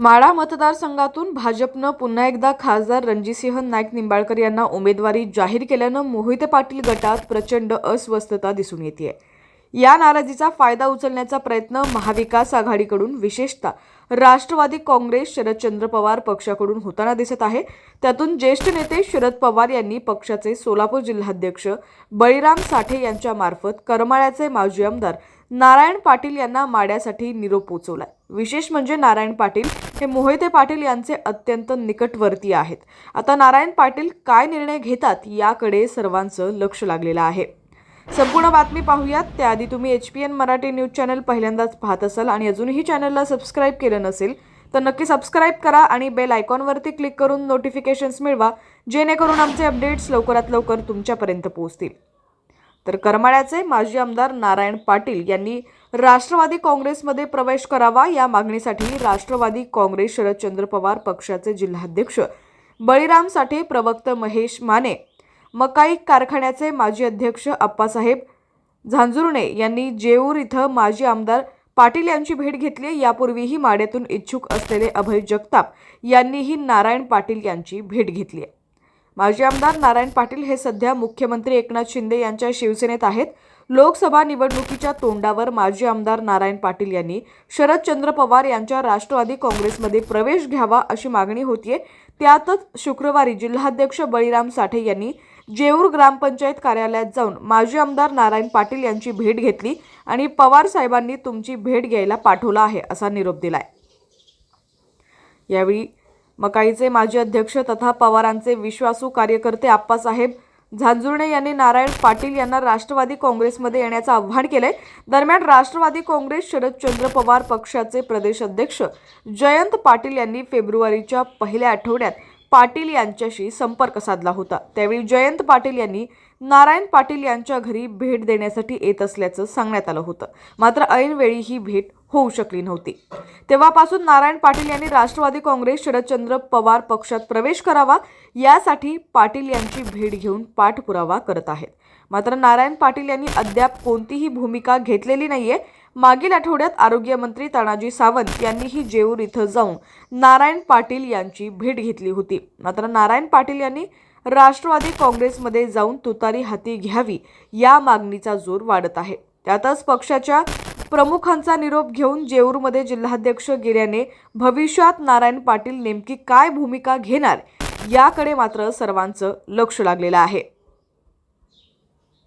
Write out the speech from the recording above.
माळा मतदारसंघातून भाजपनं पुन्हा एकदा खासदार रणजितसिंह नाईक निंबाळकर यांना उमेदवारी जाहीर केल्यानं मोहिते पाटील गटात प्रचंड अस्वस्थता दिसून येते या नाराजीचा फायदा उचलण्याचा प्रयत्न महाविकास आघाडीकडून विशेषतः राष्ट्रवादी काँग्रेस शरदचंद्र पवार पक्षाकडून होताना दिसत आहे. त्यातून ज्येष्ठ नेते शरद पवार यांनी पक्षाचे सोलापूर जिल्हाध्यक्ष बळीराम साठे यांच्यामार्फत करमाळ्याचे माजी आमदार नारायण पाटील यांना माड्यासाठी निरोप पोचवलाय विशेष म्हणजे नारायण पाटील हे मोहिते पाटील यांचे अत्यंत निकटवर्ती आहेत. आता नारायण पाटील काय निर्णय घेतात याकडे सर्वांचं लक्ष लागलेलं आहे. संपूर्ण बातमी पाहूयात. त्याआधी तुम्ही H P N Marathi news channel पहिल्यांदाच पाहत असाल आणि अजूनही चॅनलला सबस्क्राईब केलं नसेल तर नक्की सबस्क्राईब करा आणि बेल आयकॉनवरती क्लिक करून नोटिफिकेशन्स मिळवा जेणेकरून आमचे अपडेट्स लवकरात लवकर तुमच्यापर्यंत पोहोचतील. तर करमाळ्याचे माजी आमदार नारायण पाटील यांनी राष्ट्रवादी काँग्रेसमध्ये प्रवेश करावा या मागणीसाठी राष्ट्रवादी काँग्रेस शरदचंद्र पवार पक्षाचे जिल्हाध्यक्ष बळीराम साठे प्रवक्त महेश माने मकाई कारखान्याचे माजी अध्यक्ष आप्पासाहेब झांजुर्णे यांनी जेऊर इथं माजी आमदार पाटील यांची भेट घेतली यापूर्वीही माड्यातून इच्छुक असलेले अभय जगताप यांनीही नारायण पाटील यांची भेट घेतली आहे. माजी आमदार नारायण पाटील हे सध्या मुख्यमंत्री एकनाथ शिंदे यांच्या शिवसेनेत आहेत. लोकसभा निवडणुकीच्या तोंडावर माजी आमदार नारायण पाटील यांनी शरदचंद्र पवार यांच्या राष्ट्रवादी काँग्रेसमध्ये प्रवेश घ्यावा अशी मागणी होतीये. त्यातच शुक्रवारी जिल्हाध्यक्ष बळीराम साठे यांनी जेऊर ग्रामपंचायत कार्यालयात जाऊन माजी आमदार नारायण पाटील यांची भेट घेतली आणि पवार साहेबांनी तुमची भेट घ्यायला पाठवला आहे असा निरोप दिलाय. यावेळी मकाईचे माजी अध्यक्ष तथा पवारांचे विश्वासू कार्यकर्ते आप्पासाहेब झांजुर्णे यांनी नारायण पाटील यांना राष्ट्रवादी काँग्रेसमध्ये येण्याचं आव्हान केलंय. दरम्यान राष्ट्रवादी काँग्रेस शरदचंद्र पवार पक्षाचे प्रदेश अध्यक्ष जयंत पाटील यांनी फेब्रुवारीच्या पहिल्या आठवड्यात पाटील यांच्याशी संपर्क साधला होता. त्यावेळी जयंत पाटील यांनी नारायण पाटील यांच्या घरी भेट देण्यासाठी येत असल्याचं सांगण्यात आलं होतं. मात्र ऐनवेळी ही भेट होऊ शकली नव्हती. तेव्हापासून नारायण पाटील यांनी राष्ट्रवादी काँग्रेस शरदचंद्र पवार पक्षात प्रवेश करावा यासाठी पाटील यांची भेट घेऊन पाठपुरावा करत आहेत. मात्र नारायण पाटील यांनी अद्याप कोणतीही भूमिका घेतलेली नाहीये. मागील आठवड्यात आरोग्यमंत्री तानाजी सावंत यांनीही जेऊर इथं जाऊन नारायण पाटील यांची भेट घेतली होती. मात्र नारायण पाटील यांनी राष्ट्रवादी काँग्रेसमध्ये जाऊन तुतारी हाती घ्यावी या मागणीचा जोर वाढत आहे. त्यातच पक्षाच्या प्रमुखांचा निरोप घेऊन जेऊरमध्ये जिल्हाध्यक्ष गेल्याने भविष्यात नारायण पाटील नेमकी काय भूमिका घेणार याकडे मात्र सर्वांचं लक्ष लागलेलं आहे.